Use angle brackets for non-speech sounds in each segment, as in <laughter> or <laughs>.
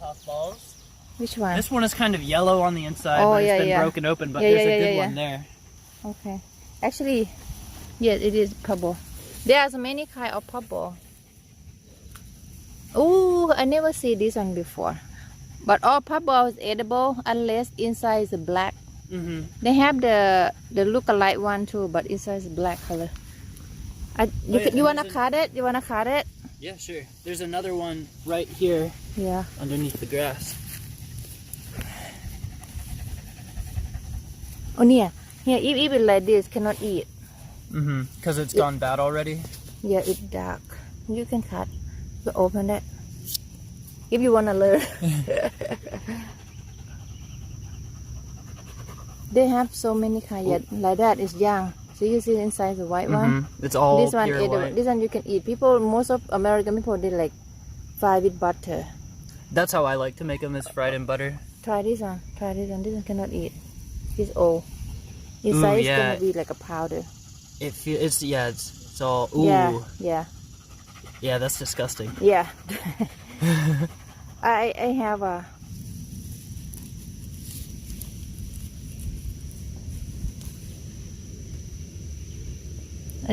puffballs. which one This one is kind of yellow on the inside, Oh, but it's yeah, been yeah. broken open. But Yeah, there's a good one there. okay actually yes it is purple there are many kind of purple oh I never see this one before but all purple is edible unless inside is black Mm-hmm. They have the the look-alike one too, but inside is black color. I, you, Oh, you wanna there's cut it? You wanna cut it? Yeah, sure. There's another one right here Yeah. underneath the grass. Oh yeah. Yeah, if if it like this, cannot eat. Mm-hmm. Because it's Yeah. gone bad already. Yeah, it's dark. You can cut. You open it. If you wanna learn. <laughs> they have so many kind. Yeah, like that is young. So you see inside the white one. Mhm. It's all this one, pure white. this one you can eat. People, most of American people, they like fry with butter. That's how I like to make them is fried in butter. Try this one. Try this one. This one cannot eat. It's old. Inside is yeah. gonna be like a powder. It feel it's yeah it's it's all ooh Yeah, yeah, yeah, that's disgusting. yeah. <laughs> <laughs> I I have a.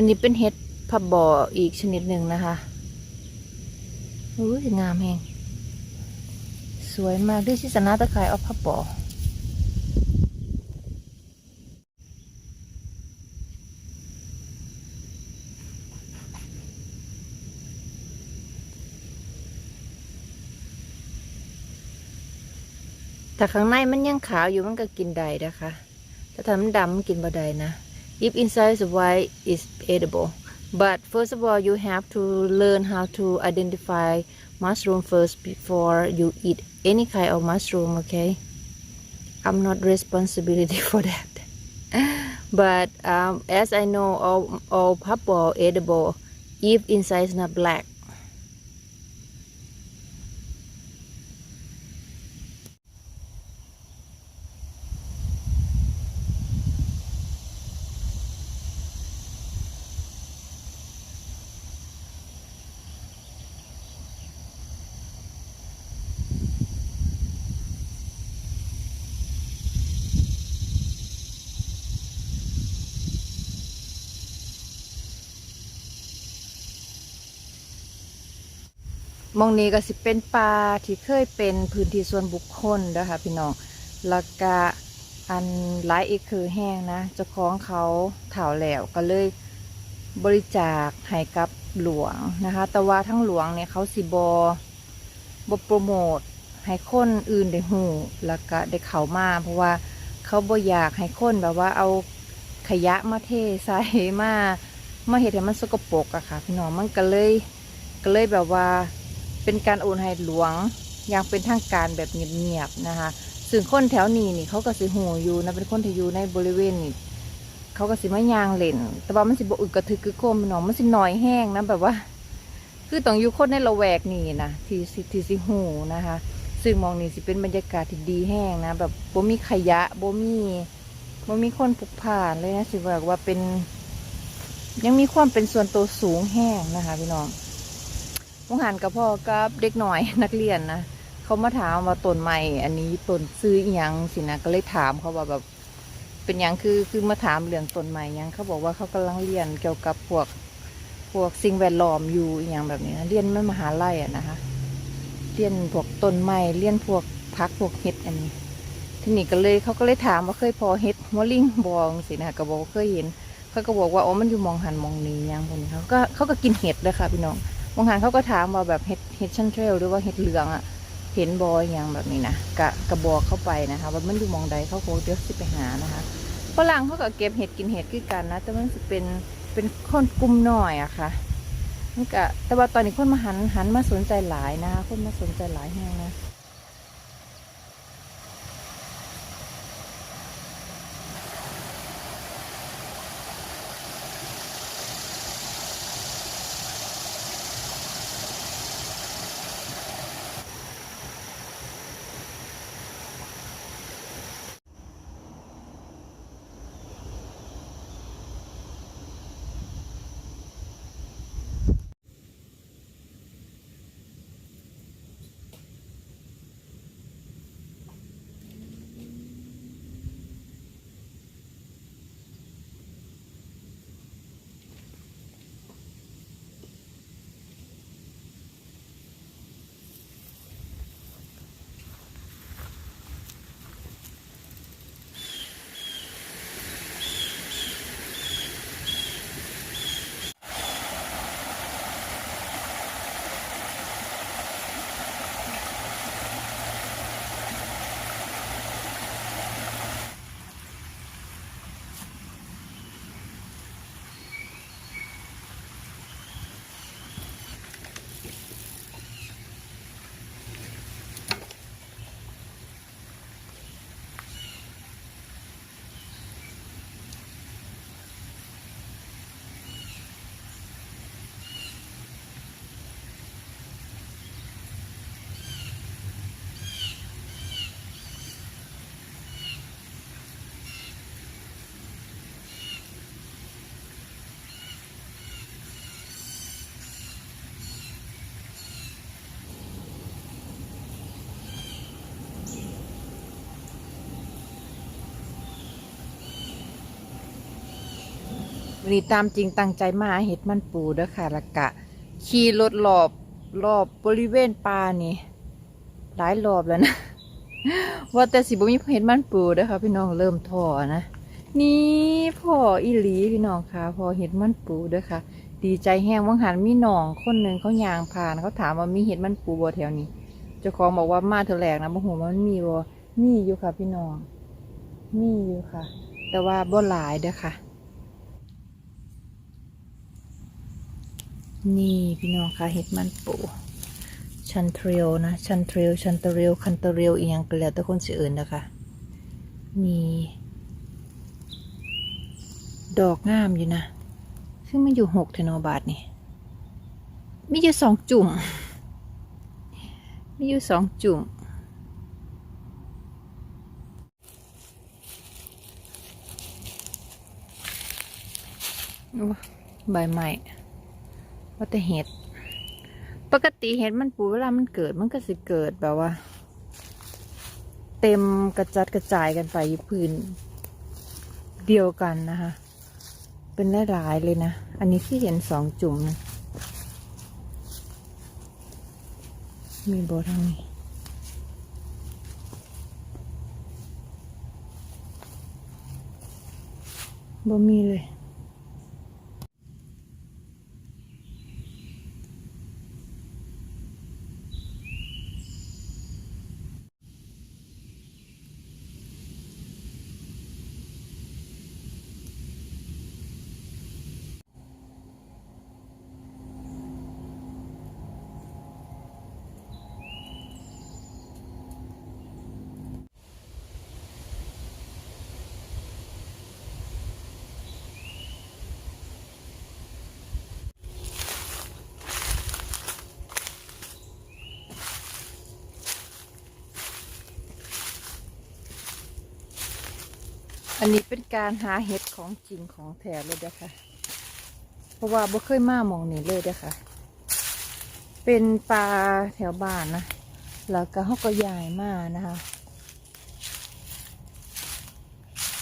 อันนี้เป็นเห็ดพับบ่ออีกชนิดหนึ่งนะคะอุ้ยงามแฮงสวยมากด้วยชิสนาตะไคร้เอาพับบ่อแต่ข้างในมันยังขาวอยู่มันก็กินได้นะคะ แต่ถ้ามันดำมันกินบ่ได้นะ if inside is white is edible? But first of all you have to learn how to identify mushroom first before you eat any kind of mushroom okay? I'm not responsibility <laughs> for that. But um, as I know all all purple edible if inside is not black มองนี้ก็สิเป็นป่าที่เคยเป็นพื้นที่ส่วนบุคคลนะคะพี่น้องแล้วก็อันหลายเอกคือแห้งนะเจ้าของเขาเถ่าแล้วก็เลยบริจาคให้กับหลวงนะคะ แต่ว่าทั้งหลวงเนี่ยเขาสิบอบโปรโมทให้คนอื่นได้หูแล้วก็ได้เขามาเพราะว่าเขาบ่อยากให้คนแบบว่าเอาขยะมาเทใส่มามาเห็ดให้มันสกปรกอะค่ะพี่น้องมันก็เลยก็เลยแบบว่า เป็นการโอนให้หลวงอย่างเป็นทางการแบบเงียบๆนะคะ ซึ่งคนแถวนี้นี่เขาก็สิหูอยู่นะเป็นคนที่อยู่ในบริเวณนี่เขาก็สิมายางเล่น แต่ว่ามันสิบอึกกระทึกกระโคมพี่น้องมันสิหน่อยแห้งนะแบบว่า คือต้องอยู่คนในละแวกนี่นะที่สิที่สิหูนะคะ ซึ่งมองนี่สิเป็นบรรยากาศที่ดีแห้งนะ แบบบ่มีขยะบ่มีบ่มีคนผุกผ่านเลยนะสิบอกว่าเป็น ยังมีความเป็นส่วนตัวสูงแห้งนะคะพี่น้อง มงหันกับพ่อกับเด็กหน่อยนักเรียนนะเขามาถามว่าต้นใหม่อันนี้ต้นซื้ออยังสินะก็เลยถามเขาว่าแบบ เป็นยังคือคือมาถามเรื่องต้นใหม่ยังเขาบอกว่าเขากำลังเรียนเกี่ยวกับพวกพวกสิ่งแวดล้อมอยู่อหยังแบบนี้นะเรียนไม่มหาลัยอะนะคะเรียนพวกต้นไม้เรียนพวกพักพวกเห็ดอันนี้ ทีนี้ก็เลยเขาก็เลยถามว่าเคยพอเห็ดหัวลิงบองสินะก็บอกเคยเห็นเขาก็บอกว่าอ๋อมันอยู่มองหันมองนี้ยังพวกนี้เขาก็เขาก็กินเห็ดเลยค่ะพี่น้อง บางครั้งเขาก็ถามว่าแบบเห็ดเห็ดชั้นเทรลหรือว่าเห็ดเหลืองอะเห็นบอยอย่างแบบนี้นะกะกระบอกเข้าไปนะคะว่ามันอยู่มองใดเขาโคเดี๋ยวสิไปหานะคะฝรั่งเขาก็เก็บเห็ดกินเห็ดคือกันนะ แต่มันจะเป็นเป็นคนกลุ่มน้อยอะค่ะมันก็แต่ว่าตอนนี้คนมาหันหันมาสนใจหลายนะคะคนมาสนใจหลายแห่งนะ วันนี้ตามจริงตั้งใจมาเห็ดมันปูเด้อค่ะล้วกะ ขี่รถรอบรอบบริเวณป่านี่ หลายรอบแล้วนะ ว่าแต่สิบ่มีเห็ดมันปูเด้อค่ะ พี่น้องเริ่มท้อนะนี่พ่ออีหลีพี่น้องค่ะพอเห็ดมันปูเด้อค่ะ ดีใจแห้งว่างหันมีหนองคนหนึ่งเขายางผ่านเขาถามว่ามีเห็ดมันปูบ่แถวนี้เจ้าของบอกว่ามาเถอแหลกนะบ่ฮู้ว่ามันมีบ่มีอยู่ค่ะ พี่น้องมีอยู่ค่ะ แต่ว่าบ่หลายเด้อค่ะ นี่พี่น้องค่ะเห็ดมันปูชันเทรลนะชันเทรลชันเทรลคันเทรลอีหยังก็แล้วแต่คนสิเอื่นนะคะนี่ดอกงามอยู่นะซึ่งมันอยู่หกเทนอบาทนี่มีอยู่สองจุ่มมีอยู่สองจุ่มโอ้ใบใหม่ ว่าแต่เห็ด ปกติเห็ดมันปูเวลามันเกิดมันก็สิเกิดแบบว่า เต็มกระจัดกระจายกันไปพื้นเดียวกันนะคะ เป็นหลายๆเลยนะ อันนี้ที่เห็นสองจุ่มนะมีโบทางนี้บ่มีเลย อันนี้เป็นการหาเห็ดของจริงของแท้เลยเด้อค่ะ เพราะว่าบ่เคยมามองนี้เลยเด้อค่ะ เป็นปลาแถวบ้านนะ แล้วก็เขาก็ย้ายมานะคะ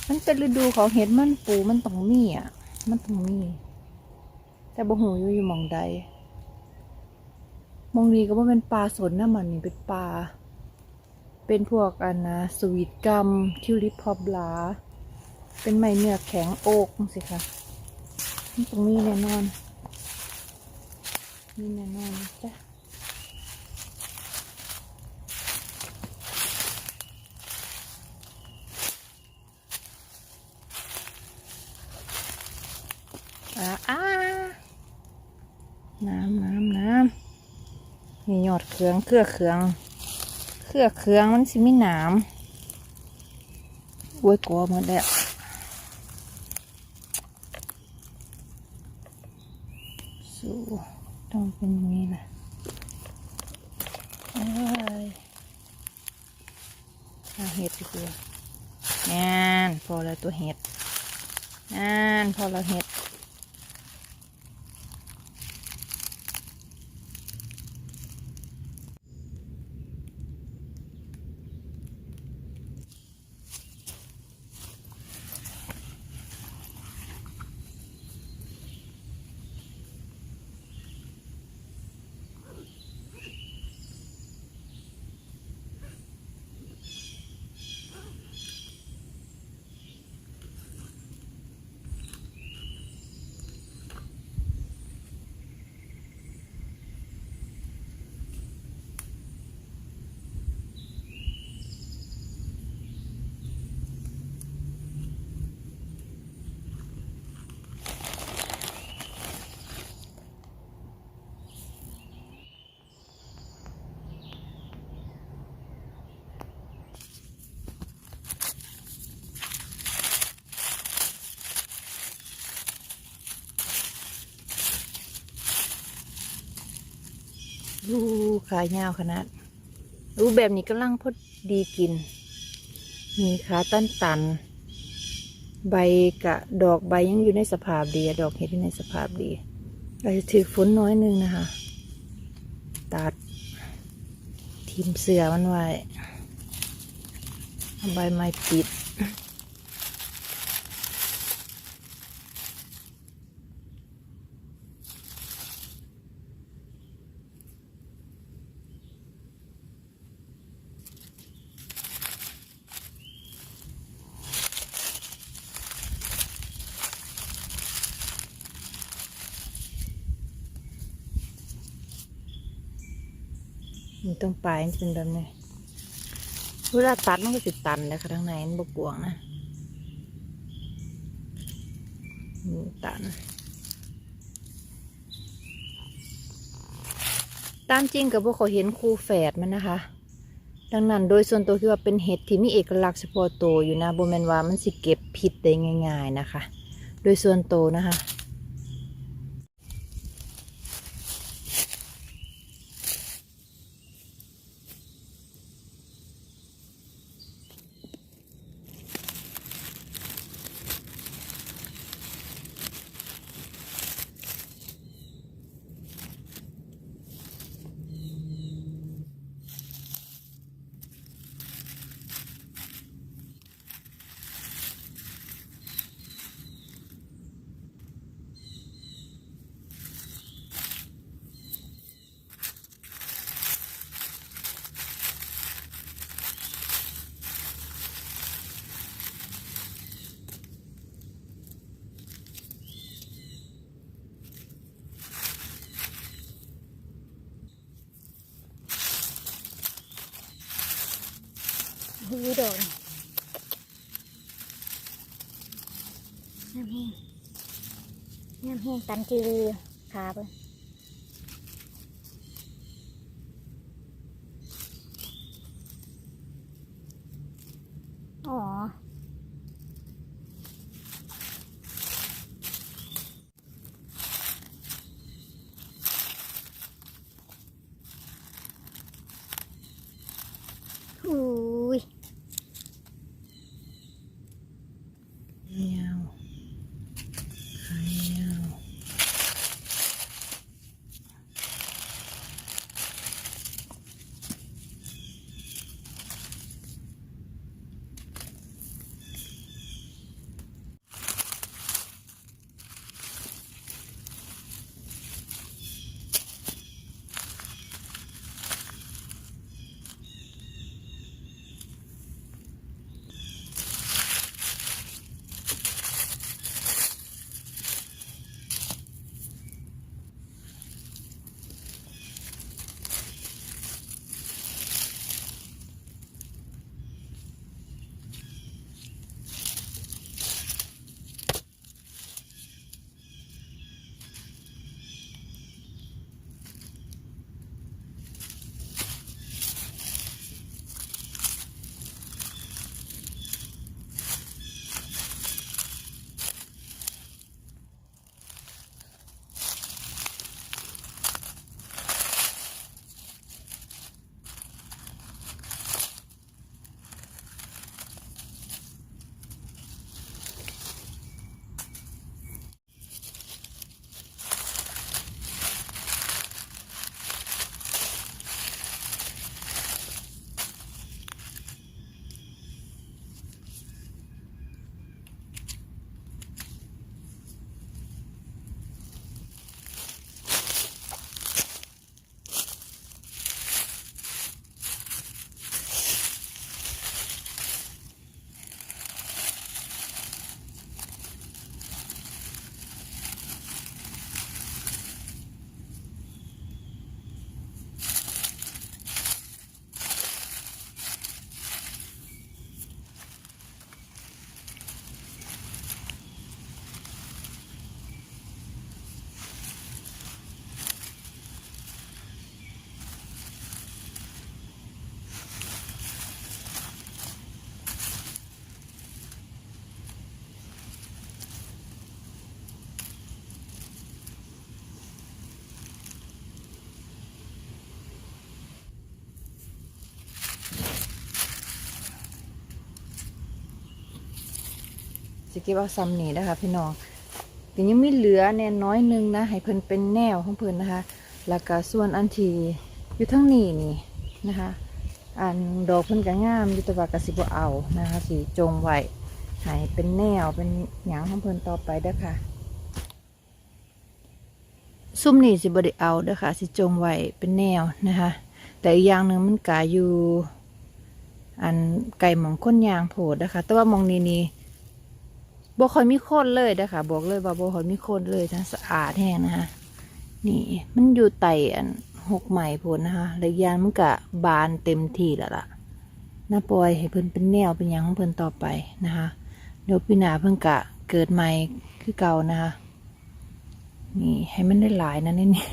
มันเป็นฤดูของเห็ดมันปูมันต้องมีอะ มันต้องมี แต่บ่หูอยู่อยู่มองใด มองนี้ก็ว่าเป็นปลาสนนะมันนี่เป็นปลา เป็นพวกอันนะสวีทกัมทิวลิปพอบลา เป็นไม้เนื้อแข็งโอกสิคะตรงนี้แน่นอน นี่แน่นอนจ้ะอาน้ำน้ำน้ำมีหยอดเครื่องเครือเครื่องเครือเครื่องมันสิมีหนามโอ้ยกลัวหมดแล้วสู้ต้องเป็นอย่างนี้แหละเอ้ย เห็ดดีกว่างานพอแล้วตัวเห็ดงานพอแล้วเห็ด ดูขายาวขนาดดูแบบนี้กำลังพอดีกิน มีขาตันตันๆใบกะดอกใบยังอยู่ในสภาพดี ดอกเห็ดอยู่ในสภาพดีอาจจะถือฝนน้อยนึงนะคะ ตัดทีมเสือมันไว้ใบไม้ปิด ต้องปลายมันเป็นแบบนี้เวลาตัดมันก็จะตันนะคะทางในมันบกวงนะตัน ตามจริงกับพวกเขาเห็นคู่แฝดมันนะคะ ดังนั้นโดยส่วนตัวคิดว่าเป็นเห็ดที่มีเอกลักษณ์เฉพาะตัวอยู่นะโบแมนว่ามันสิเก็บผิดได้ง่าย ๆนะคะ โดยส่วนตัวนะคะ หูดอนน้ำแห้งน้ำแห้งตันจีรีขาเพื่อ สิเก็บเอาซ้ำนี่นะคะพี่น้องแต่ยังไม่เหลือแน่น้อยนึงนะ ให้เพิ่นเป็นแนวของเพิ่นนะคะ แล้วก็ส่วนอันที่อยู่ทั้งนี้นี่นะคะ อันดอกเพิ่นก็งามอยู่แต่ว่ากสิบเอานะคะสีจงไว้ให้เป็นแนวเป็นหยังของเพิ่นต่อไปเด้อค่ะซุ่มนี่สิบ่ได้เอาเด้อค่ะ สิจงไว้เป็นแนวนะคะ แต่อีกอย่างหนึ่งมันกาอยู่ อันไก่หมองค้นยางโผดนะคะ แต่ว่ามองนี้นี่ บ่ค่อยมีคนเลยนะคะบอกเลยว่าบ่ค่อยมีคนเลยทั้งสะอาดแห้งนะคะนี่มันอยู่ไต่อันหกใหม่ผลนะคะและยานมันกะบานเต็มที่แล้วล่ะน่าปล่อยให้เพิ่นเป็นแนวเป็นยังของเพิ่นต่อไปนะคะเดี๋ยวปีหน้าเพิ่นกะเกิดใหม่คือเก่านะคะนี่ให้มันได้หลายนะนี่